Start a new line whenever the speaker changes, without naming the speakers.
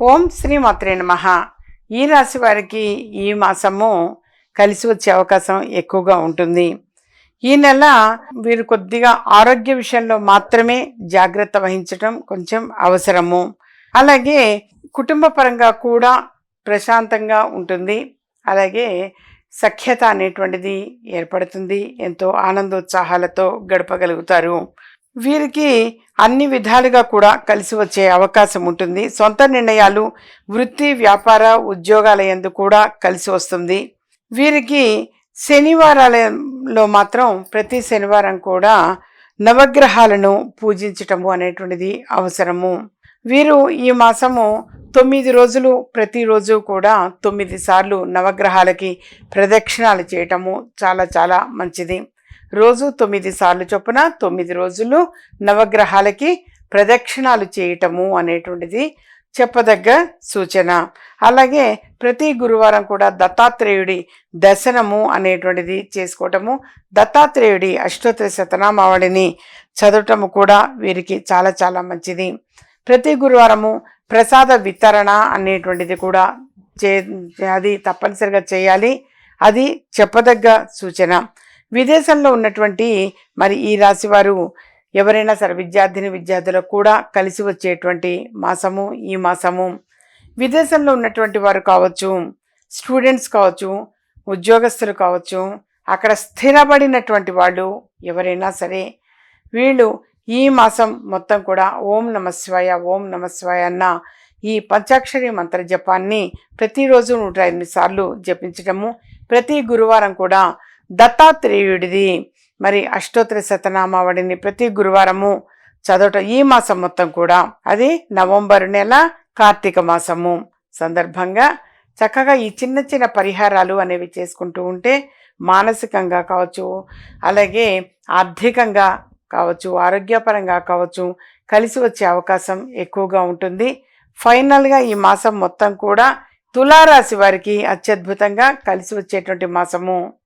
ఓం శ్రీ మాత్రే నమ. ఈ రాశి వారికి ఈ మాసము కలిసి వచ్చే అవకాశం ఎక్కువగా ఉంటుంది. ఈ నెల వీరు కొద్దిగా ఆరోగ్య విషయంలో మాత్రమే జాగ్రత్త వహించటం కొంచెం అవసరము. అలాగే కుటుంబ పరంగా కూడా ప్రశాంతంగా ఉంటుంది. అలాగే సఖ్యత అనేటువంటిది ఏర్పడుతుంది. ఎంతో ఆనందోత్సాహాలతో గడపగలుగుతారు. వీరికి అన్ని విధాలుగా కూడా కలిసి వచ్చే అవకాశం ఉంటుంది. సొంత నిర్ణయాలు వృత్తి వ్యాపార ఉద్యోగాల ఎందు కూడా కలిసి వస్తుంది. వీరికి శనివారాలలో మాత్రం ప్రతి శనివారం కూడా నవగ్రహాలను పూజించటము అనేటువంటిది అవసరము. వీరు ఈ మాసము తొమ్మిది రోజులు ప్రతిరోజు కూడా తొమ్మిది సార్లు నవగ్రహాలకి ప్రదక్షిణాలు చేయటము చాలా చాలా మంచిది. రోజు తొమ్మిది సార్లు చొప్పున తొమ్మిది రోజులు నవగ్రహాలకి ప్రదక్షిణాలు చేయటము అనేటువంటిది చెప్పదగ్గ సూచన. అలాగే ప్రతి గురువారం కూడా దత్తాత్రేయుడి దర్శనము అనేటువంటిది చేసుకోవటము దత్తాత్రేయుడి అష్టోత్తర శతనామావళిని చదవటము కూడా వీరికి చాలా చాలా మంచిది. ప్రతి గురువారము ప్రసాద వితరణ అనేటువంటిది కూడా చే అది తప్పనిసరిగా చేయాలి. అది చెప్పదగ్గ సూచన. విదేశంలో ఉన్నటువంటి మరి ఈ రాశి వారు ఎవరైనా సరే విద్యార్థిని విద్యార్థులకు కూడా కలిసి వచ్చేటువంటి మాసము ఈ మాసము. విదేశంలో ఉన్నటువంటి వారు కావచ్చు స్టూడెంట్స్ కావచ్చు ఉద్యోగస్తులు కావచ్చు అక్కడ స్థిరపడినటువంటి వాళ్ళు ఎవరైనా సరే వీళ్ళు ఈ మాసం మొత్తం కూడా ఓం నమశివాయ ఓం నమశివాయ అన్న ఈ పంచాక్షరి మంత్ర జపాన్ని ప్రతిరోజు నూట ఎనిమిది సార్లు జపించటము ప్రతి గురువారం కూడా దత్తాత్రేయుడిది. మరి అష్టోత్తర శతనామావళిని ప్రతి గురువారము చదవటం ఈ మాసం మొత్తం కూడా. అది నవంబర్ నెల కార్తీక మాసము. సందర్భంగా చక్కగా ఈ చిన్న చిన్న పరిహారాలు అనేవి చేసుకుంటూ ఉంటే మానసికంగా కావచ్చు అలాగే ఆర్థికంగా కావచ్చు ఆరోగ్యపరంగా కావచ్చు కలిసి వచ్చే అవకాశం ఎక్కువగా ఉంటుంది. ఫైనల్గా ఈ మాసం మొత్తం కూడా తులారాశి వారికి అత్యద్భుతంగా కలిసి వచ్చేటువంటి మాసము.